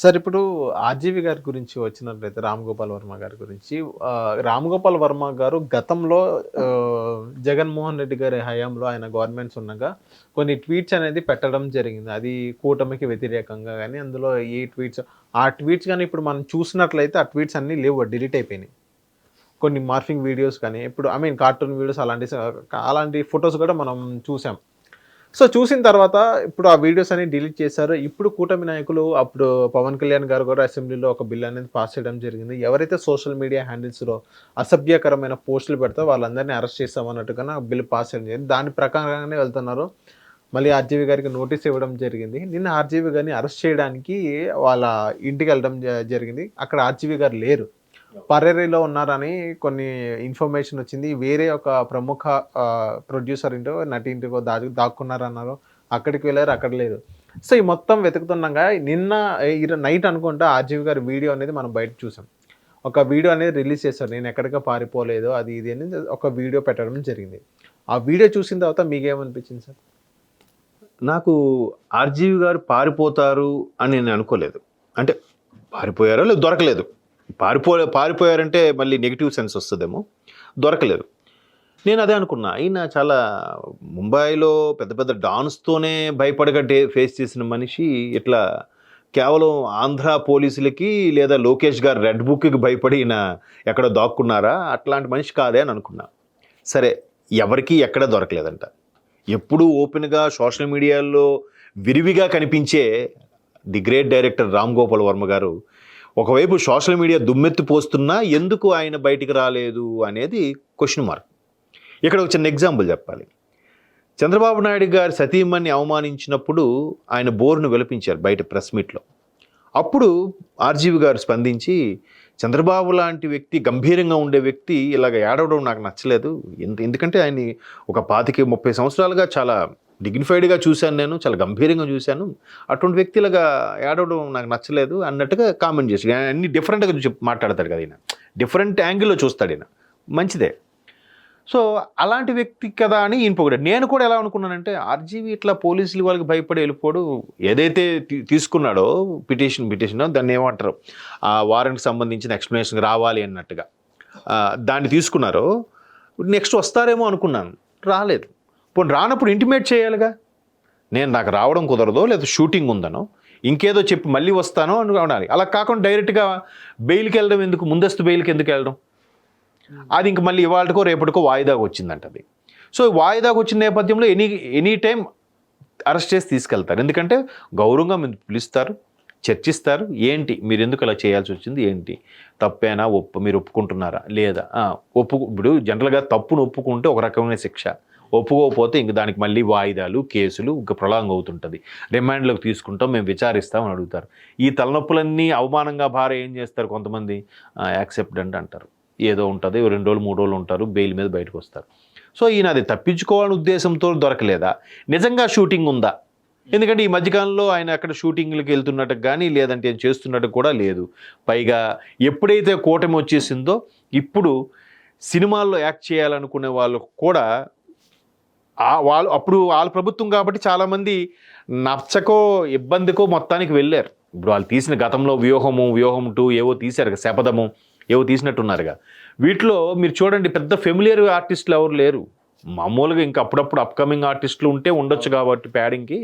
Sir ఇప్పుడు RGV గారి గురించి వచ్చినట్లయితే రామ్ గోపాల్ వర్మ గారి గురించి రామ్ గోపాల్ వర్మ గారు గతంలో జగన్మోహన్ రెడ్డి గారి హయాంలో ఆయన గవర్నమెంట్స్ ఉండగా కొన్ని ట్వీట్స్ అనేది పెట్టడం జరిగింది. అది కూటమికి వ్యతిరేకంగా కానీ అందులో ఏ ట్వీట్స్ ఆ ట్వీట్స్ కానీ ఇప్పుడు మనం చూసినట్లయితే ఆ ట్వీట్స్ అన్నీ లేవు డిలీట్ అయిపోయినాయి. కొన్ని మార్ఫింగ్ వీడియోస్ కానీ ఇప్పుడు ఐ మీన్ కార్టూన్ వీడియోస్ అలాంటి అలాంటి ఫొటోస్ కూడా మనం చూసాం. సో చూసిన తర్వాత ఇప్పుడు ఆ వీడియోస్ అన్ని డిలీట్ చేశారు. ఇప్పుడు కూటమి నాయకులు అప్పుడు పవన్ కళ్యాణ్ గారు కూడా అసెంబ్లీలో ఒక బిల్ అనేది పాస్ చేయడం జరిగింది. ఎవరైతే సోషల్ మీడియా హ్యాండిల్స్లో అసభ్యకరమైన పోస్టులు పెడతా వాళ్ళందరినీ అరెస్ట్ చేస్తామన్నట్టుగా బిల్ పాస్ చేయడం జరిగింది. దాని ప్రకారంగానే వెళ్తున్నారు. మళ్ళీ ఆర్జీవీ గారికి నోటీస్ ఇవ్వడం జరిగింది. నిన్న ఆర్జీవీ గారిని అరెస్ట్ చేయడానికి వాళ్ళ ఇంటికి వెళ్ళడం జరిగింది. అక్కడ ఆర్జీవీ గారు లేరు. పర్యరీలో ఉన్నారని కొన్ని ఇన్ఫర్మేషన్ వచ్చింది. వేరే ఒక ప్రముఖ ప్రొడ్యూసర్ ఇంటో నటి ఇంటికో దాచు దాక్కున్నారన్నారు. అక్కడికి వెళ్ళారు అక్కడ లేదు. సో ఈ మొత్తం వెతుకుతుండగా నిన్న నైట్ అనుకుంటా ఆర్జీవి గారి వీడియో అనేది మనం బయట చూసాం. ఒక వీడియో అనేది రిలీజ్ చేశారు. నేను ఎక్కడికి పారిపోలేదు అది ఇది అని ఒక వీడియో పెట్టడం జరిగింది. ఆ వీడియో చూసిన తర్వాత మీకేమనిపించింది సార్? నాకు ఆర్జీవి గారు పారిపోతారు అని నేను అనుకోలేదు. అంటే పారిపోయారో లేదు దొరకలేదు. పారిపో పారిపోయారంటే మళ్ళీ నెగిటివ్ సెన్స్ వస్తుందేమో. దొరకలేదు. నేను అదే అనుకున్నా. ఆయన చాలా ముంబైలో పెద్ద పెద్ద డాన్స్తోనే భయపడగా డే ఫేస్ చేసిన మనిషి ఇట్లా కేవలం ఆంధ్ర పోలీసులకి లేదా లోకేష్ గారు రెడ్ బుక్కి భయపడి ఈయన ఎక్కడ దాక్కున్నారా? అట్లాంటి మనిషి కాదే అని అనుకున్నా. సరే ఎవరికి ఎక్కడ దొరకలేదంట. ఎప్పుడూ ఓపెన్గా సోషల్ మీడియాలో విరివిగా కనిపించే the great director Ram Gopal Varma garu ఒకవైపు సోషల్ మీడియా దుమ్మెత్తి పోస్తున్నా ఎందుకు ఆయన బయటికి రాలేదు అనేది క్వశ్చన్ మార్క్ ఇక్కడ ఒక చిన్న ఎగ్జాంపుల్ చెప్పాలి. చంద్రబాబు నాయుడు గారి సతీమణ్ణి అవమానించినప్పుడు ఆయన బోర్ను విలపించారు బయట ప్రెస్ మీట్లో అప్పుడు ఆర్జీవి గారు స్పందించి చంద్రబాబు లాంటి వ్యక్తి గంభీరంగా ఉండే వ్యక్తి ఇలాగ ఏడవడం నాకు నచ్చలేదు. ఎందు ఎందుకంటే ఆయన్ని ఒక పాతికి ముప్పై సంవత్సరాలుగా చాలా డిగ్నిఫైడ్గా చూశాను నేను చాలా గంభీరంగా చూశాను. అటువంటి వ్యక్తులుగా ఏడవడం నాకు నచ్చలేదు. అన్నట్టుగా కామెంట్ చేసి అన్ని డిఫరెంట్గా చెప్ మాట్లాడతాడు కదా ఈయన. డిఫరెంట్ యాంగిల్లో చూస్తాడు ఈయన. మంచిదే. సో అలాంటి వ్యక్తి కదా అని ఈయన పొగిడాడు. నేను కూడా ఎలా అనుకున్నానంటే ఆర్జీవి ఇట్లా పోలీసులు వాళ్ళకి భయపడి వెళ్ళిపోడు. ఏదైతే తీ- తీసుకున్నాడో పిటిషన్ పిటిషన్ దాన్ని ఏమంటారు? ఆ వారెంట్కి సంబంధించిన ఎక్స్ప్లెనేషన్ రావాలి అన్నట్టుగా. దాన్ని తీసుకున్నారో నెక్స్ట్ వస్తారేమో అనుకున్నాను. రాలేదు. పోనీ రానప్పుడు ఇంటిమేట్ చేయాలిగా? నేను నాకు రావడం కుదరదో లేదా షూటింగ్ ఉందనో ఇంకేదో చెప్పి మళ్ళీ వస్తానో అని ఉండాలి. అలా కాకుండా డైరెక్ట్గా బెయిల్కి వెళ్ళడం ఎందుకు? ముందస్తు బెయిల్కి ఎందుకు వెళ్ళడం? అది ఇంక మళ్ళీ ఇవాళకో రేపటికో వాయిదాకు వచ్చిందంట అది. సో వాయిదాకు వచ్చిన నేపథ్యంలో ఎనీ ఎనీ టైం అరెస్ట్ చేసి తీసుకెళ్తారు. ఎందుకంటే గౌరవంగా మీరు పిలుస్తారు చర్చిస్తారు. ఏంటి? మీరు ఎందుకు అలా చేయాల్సి వచ్చింది? ఏంటి? తప్పేనా? ఒప్పు మీరు ఒప్పుకుంటున్నారా? లేదా? ఒప్పు ఇప్పుడు జనరల్గా తప్పును ఒప్పుకుంటే ఒక రకమైన శిక్ష. ఒప్పుకోకపోతే ఇంక దానికి మళ్ళీ వాయిదాలు కేసులు ఇంకా ప్రొలాంగ్ అవుతుంటుంది. రిమాండ్లోకి తీసుకుంటాం మేము విచారిస్తామని అడుగుతారు. ఈ తలనొప్పులన్నీ అవమానంగా భార ఏం చేస్తారు కొంతమంది? యాక్సెప్టెంట్ అంటారు. ఏదో ఉంటుంది రెండు రోజులు మూడు రోజులు ఉంటారు బెయిల్ మీద బయటకు వస్తారు. సో ఈయన అది తప్పించుకోవాలని ఉద్దేశంతో దొరకలేదా? నిజంగా షూటింగ్ ఉందా? ఎందుకంటే ఈ మధ్యకాలంలో ఆయన అక్కడ షూటింగ్లకు వెళ్తున్నట్టు కానీ లేదంటే ఏం చేస్తున్నట్టు కూడా లేదు. పైగా ఎప్పుడైతే కూటమి వచ్చేసిందో ఇప్పుడు సినిమాల్లో యాక్ట్ చేయాలనుకునే వాళ్ళు కూడా వాళ్ళు అప్పుడు వాళ్ళ ప్రభుత్వం కాబట్టి చాలామంది నచ్చకో ఇబ్బందికో మొత్తానికి వెళ్ళారు. ఇప్పుడు వాళ్ళు తీసిన గతంలో వ్యూహము వ్యూహం టూ ఏవో తీశారు కదా, శపథము ఏవో తీసినట్టున్నారుగా. వీటిలో మీరు చూడండి పెద్ద ఫెమిలియర్ ఆర్టిస్టులు ఎవరు లేరు. మామూలుగా ఇంకా అప్పుడప్పుడు అప్కమింగ్ ఆర్టిస్టులు ఉంటే ఉండొచ్చు కాబట్టి ప్యాడింగ్కి.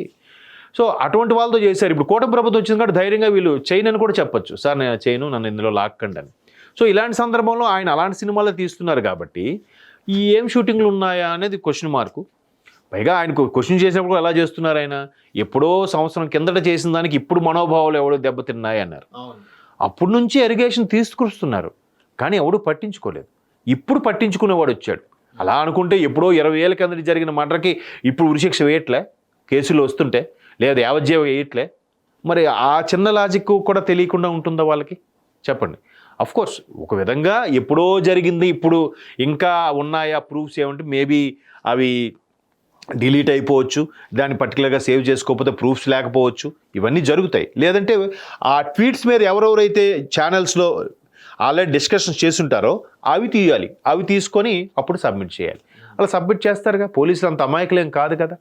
సో అటువంటి వాళ్ళతో చేశారు. ఇప్పుడు కూటమి ప్రభుత్వం వచ్చింది కాబట్టి ధైర్యంగా వీళ్ళు చైన్ అని కూడా చెప్పొచ్చు. సార్ నేను చైను నన్ను ఇందులో లాక్కండి అని. సో ఇలాంటి సందర్భంలో ఆయన అలాంటి సినిమాలు తీస్తున్నారు కాబట్టి ఈ ఏం షూటింగ్లు ఉన్నాయా అనేది క్వశ్చన్ మార్కు పైగా ఆయనకు క్వశ్చన్ చేసినప్పుడు ఎలా చేస్తున్నారు ఆయన? ఎప్పుడో సంవత్సరం కిందట చేసిన దానికి ఇప్పుడు మనోభావాలు ఎవడో దెబ్బతిన్నాయి అన్నారు. అప్పటి నుంచి ఎరిగేషన్ తీసుకొస్తున్నారు కానీ ఎవడు పట్టించుకోలేదు. ఇప్పుడు పట్టించుకునేవాడు వచ్చాడు. అలా అనుకుంటే ఎప్పుడో ఇరవై ఏళ్ళ కిందట జరిగిన మర్డర్కి ఇప్పుడు ఉరిశిక్ష వేయట్లే? కేసులు వస్తుంటే? లేదా యావజ్జీవ వేయట్లే? మరి ఆ చిన్న లాజిక్ కూడా తెలియకుండా ఉంటుందా వాళ్ళకి? చెప్పండి. అఫ్ కోర్స్ ఒక విధంగా ఎప్పుడో జరిగింది ఇప్పుడు ఇంకా ఉన్నాయా ప్రూఫ్స్ ఏమంటే మేబీ అవి డిలీట్ అయిపోవచ్చు దాన్ని పర్టికులర్గా సేవ్ చేసుకోకపోతే ప్రూఫ్స్ లేకపోవచ్చు ఇవన్నీ జరుగుతాయి. లేదంటే ఆ ట్వీట్స్ మీద ఎవరెవరైతే ఛానల్స్లో ఆల్రెడీ డిస్కషన్స్ చేస్తుంటారో అవి తీయాలి. అవి తీసుకొని అప్పుడు సబ్మిట్ చేయాలి. అలా సబ్మిట్ చేస్తారుగా? పోలీసులు అంత అమాయకులేం కాదు కదా?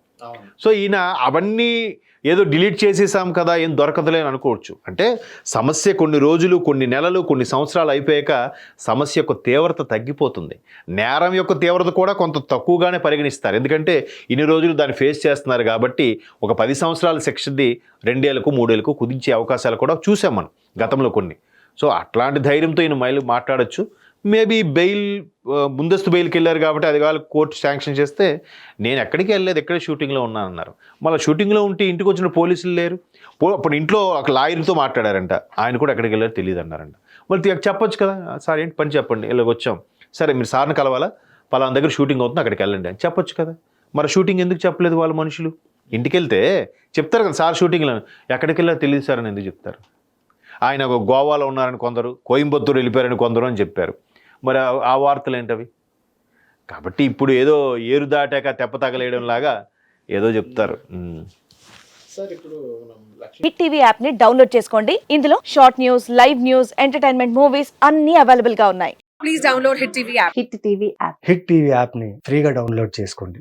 సో ఈయన అవన్నీ ఏదో డిలీట్ చేసేసాం కదా ఏం దొరకదులే అని అనుకోవచ్చు. అంటే సమస్య కొన్ని రోజులు కొన్ని నెలలు కొన్ని సంవత్సరాలు అయిపోయాక సమస్య యొక్క తీవ్రత తగ్గిపోతుంది. నేరం యొక్క తీవ్రత కూడా కొంత తక్కువగానే పరిగణిస్తారు. ఎందుకంటే ఇన్ని రోజులు దాన్ని ఫేస్ చేస్తున్నారు కాబట్టి ఒక పది సంవత్సరాల శిక్షది రెండేళ్ళకు మూడేళ్ళకు కుదించే అవకాశాలు కూడా చూసాం మనం గతంలో కొన్ని. సో అట్లాంటి ధైర్యంతో ఈయన మైలు మాట్లాడొచ్చు. మేబీ బెయిల్ ముందస్తు బెయిల్కి వెళ్ళారు కాబట్టి అది కావాలి కోర్టు శాంక్షన్ చేస్తే నేను ఎక్కడికి వెళ్ళలేదు ఎక్కడే షూటింగ్లో ఉన్నానన్నారు. మళ్ళీ షూటింగ్లో ఉంటే ఇంటికి వచ్చిన పోలీసులు లేరు. పో అప్పుడు ఇంట్లో ఒక లాయర్తో మాట్లాడారంట. ఆయన కూడా ఎక్కడికి వెళ్ళారు తెలియదు అన్నారంట. మళ్ళీ చెప్పొచ్చు కదా. సార్ ఏంటి పని చెప్పండి ఇలాగ వచ్చాం. సరే మీరు సార్ని కలవాలా? పలానా దగ్గర షూటింగ్ అవుతుంది అక్కడికి వెళ్ళండి అని చెప్పొచ్చు కదా. మరి షూటింగ్ ఎందుకు చెప్పలేదు వాళ్ళ మనుషులు? ఇంటికి వెళ్తే చెప్తారు కదా సార్ షూటింగ్లో ఎక్కడికి వెళ్ళారో తెలియదు సార్ అని ఎందుకు చెప్తారు? ఆయన ఒక గోవాలో ఉన్నారని కొందరు కోయంబత్తూరు వెళ్ళిపోయారని కొందరు అని చెప్పారు. మరి ఆ- వార్తలు ఏంటవి కాబట్టి ఇప్పుడు ఏదో ఏరు దాటాక తెప్ప తగలేయడం లాగా ఏదో చెప్తారు. ఉమ్. సార్ ఇప్పుడు మనం లక్ష్మీ హిట్ టీవీ యాప్ని డౌన్లోడ్ చేసుకోండి. ఇందులో short news live news entertainment movies అన్ని అవైలబుల్గా ఉన్నాయి. Please download Hit TV app. Hit TV app hit TV యాప్ని ఫ్రీగా డౌన్లోడ్ చేసుకోండి.